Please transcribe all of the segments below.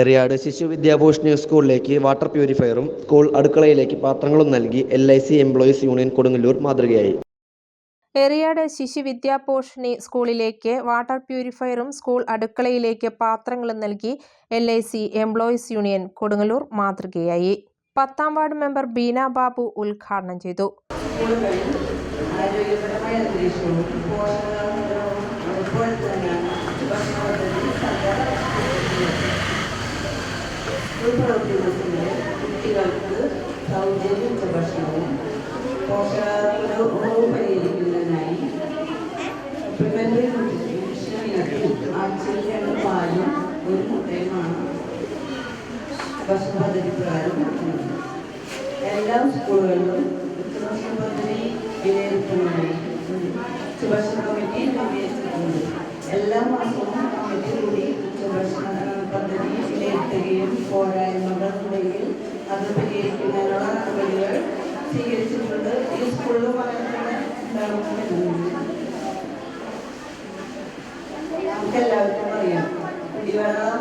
എറിയാട് ശിശു വിദ്യാഭൂഷണി സ്കൂളിലേക്ക് water പ്യൂരിഫയറും school അടുക്കളയിലേക്ക് പാത്രങ്ങളും നൽകി L I C employees union Kodungallur മാതൃകയായി. എറിയാട് ശിശുവിദ്യാപോഷണി സ്കൂളിലേക്ക് വാട്ടർ പ്യൂരിഫയറും സ്കൂൾ അടുക്കളയിലേക്ക് പാത്രങ്ങളും നൽകി L I C employees union Kodungallur മാതൃകയായി. പത്താം വാർഡ് മെമ്പർ ബീന ബാബു ഉദ്ഘാടനം ചെയ്തു. സ്കൂൾ പ്രവൃത്തി ദിവസങ്ങളിൽ കുട്ടികൾക്ക് സൗജന്യ ഭക്ഷണവും പോഷകാഹാരവും പരിഹരിക്കുന്നതിനായി പ്രിവെന്ററി ന്യൂട്രീഷൻ ഇനത്തിൽ ആഴ്ചയിൽ രണ്ട് പാലും ഒരു മുട്ടയുമാണ് ഭക്ഷണ പദ്ധതി പ്രകാരം നടത്തുന്നത്. എല്ലാ സ്കൂളുകളിലും ഉച്ചഭക്ഷണ പദ്ധതി വിലയിരുത്തുന്നതിനായി ഉച്ചഭക്ഷണ കമ്മിറ്റി രൂപീകരിച്ചിട്ടുണ്ട്. എല്ലാ മാസവും കമ്മിറ്റി കൂടി ഉച്ചഭക്ഷണ പദ്ധതി വിലയിരുത്തുകയും പോരായ്മകൾ ഉണ്ടെങ്കിൽ അത് പരിഹരിക്കുന്നതിനുള്ള നടപടികൾ സ്വീകരിച്ചിട്ടുണ്ട്. ഈ സ്കൂളിൽ പറയുന്നത് നമുക്ക് എല്ലാവർക്കും അറിയാം. കുടിവെള്ളം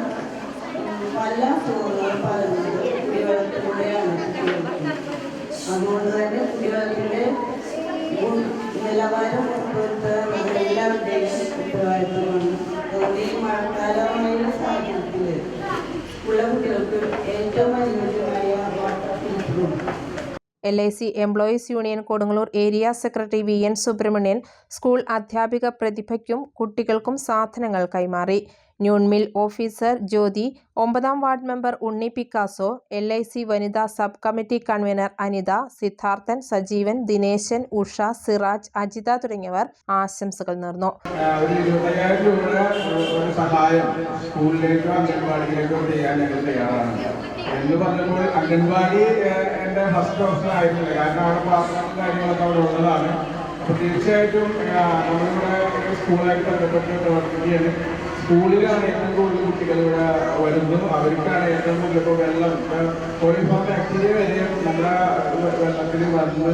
പല അസുഖങ്ങളും പലതും കുടിവെള്ളത്തിലൂടെയാണ് അതുകൊണ്ട് തന്നെ കുടിവെള്ളത്തിന്റെ നിലവാരം ഉറപ്പുവരുത്തുക നമ്മുടെ എല്ലാവരുടെയും ഉത്തരവാദിത്തമാണ് അതുകൊണ്ട് ഈ മഴക്കാലമായ സാഹചര്യത്തിൽ ഉള്ള കുട്ടികൾക്ക് ഏറ്റവും അനുയോജ്യമായ water ഫിൽറ്ററും L I C employees union Kodungallur area secretary V N Subrahmanyan school അധ്യാപിക പ്രതിഭയ്ക്കും കുട്ടികൾക്കും സാധനങ്ങൾ കൈമാറി. ന്യൂൺമിൽ ഓഫീസർ ജ്യോതി ഒമ്പതാം ward member Unni Picasso L I C വനിതാ sub committee convener Anitha Siddharthan Sajeevan Dineshan Usha Siraj Ajitha തുടങ്ങിയവർ ആശംസകൾ നേർന്നു. സഹായം സ്കൂളിലേക്കോ അംഗൻവാടിയിലേക്കോ ചെയ്യാൻ എന്ന് പറഞ്ഞപ്പോൾ അംഗൻവാടി എന്റെ ഫസ്റ്റ് ഓപ്ഷൻ ആയിട്ടില്ല കാരണം അവിടെ പാത്രങ്ങളും കാര്യങ്ങളൊക്കെ അവിടെ ഉള്ളതാണ്. അപ്പോൾ തീർച്ചയായിട്ടും നമ്മളിവിടെ സ്കൂളായിട്ട് ബന്ധപ്പെട്ട് പ്രവർത്തിക്കുകയാണ്. സ്കൂളിലാണ് ഏറ്റവും കൂടുതൽ കുട്ടികൾ ഇവിടെ വരുന്നു അവർക്കാണ് ഏറ്റവും കൂടുതൽ ഇപ്പോൾ വെള്ളം. കോളിഫോം ബാക്ടീരിയ വരെ നമ്മുടെ വെള്ളത്തിൽ വന്ന്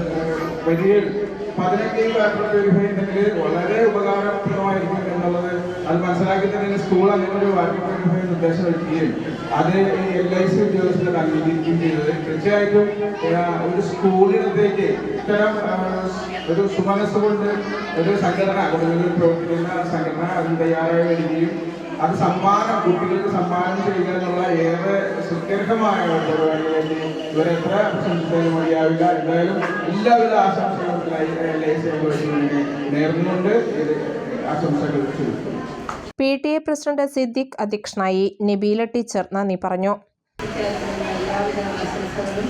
വരികയുള്ളൂ അപ്പൊ അതിനൊക്കെ ഈ വാട്ടർ പ്യൂരിഫൈ ഉണ്ടെങ്കിൽ വളരെ ഉപകാരപ്രദമായിരിക്കും എന്നുള്ളത് അത് മനസ്സിലാക്കി തന്നെ സ്കൂൾ അങ്ങനെ ഒരു നിർദ്ദേശം വയ്ക്കുകയും അത് ഈ എൽ ഐ സി ഉദ്യോഗസ്ഥർ അംഗീകരിക്കുകയും ചെയ്തത്. തീർച്ചയായിട്ടും ഒരു സ്കൂളിനത്തേക്ക് ഇത്തരം ഒരു സുമനസ് കൊണ്ട് ഒരു സംഘടന കുടുംബങ്ങളിൽ പ്രവർത്തിക്കുന്ന സംഘടന അതിന് തയ്യാറായി വരികയും അത് സമ്മാനം കുട്ടികൾക്ക് സമ്മാനം ചെയ്യുക എന്നുള്ള ഏറെ സുത്യർഹമായ ഒരു പരിപാടിയിലേക്ക് ഇവരെ എത്ര പ്രശംസിച്ചാലും മതിയാവില്ല. എന്തായാലും എല്ലാവിധ ആശംസകളും നേർന്നുകൊണ്ട് ഇത് ആശംസകൾ P T A president Siddique അധ്യക്ഷനായി നബീല ടീച്ചർ നന്ദി പറഞ്ഞു. എല്ലാവിധ ആശംസകളും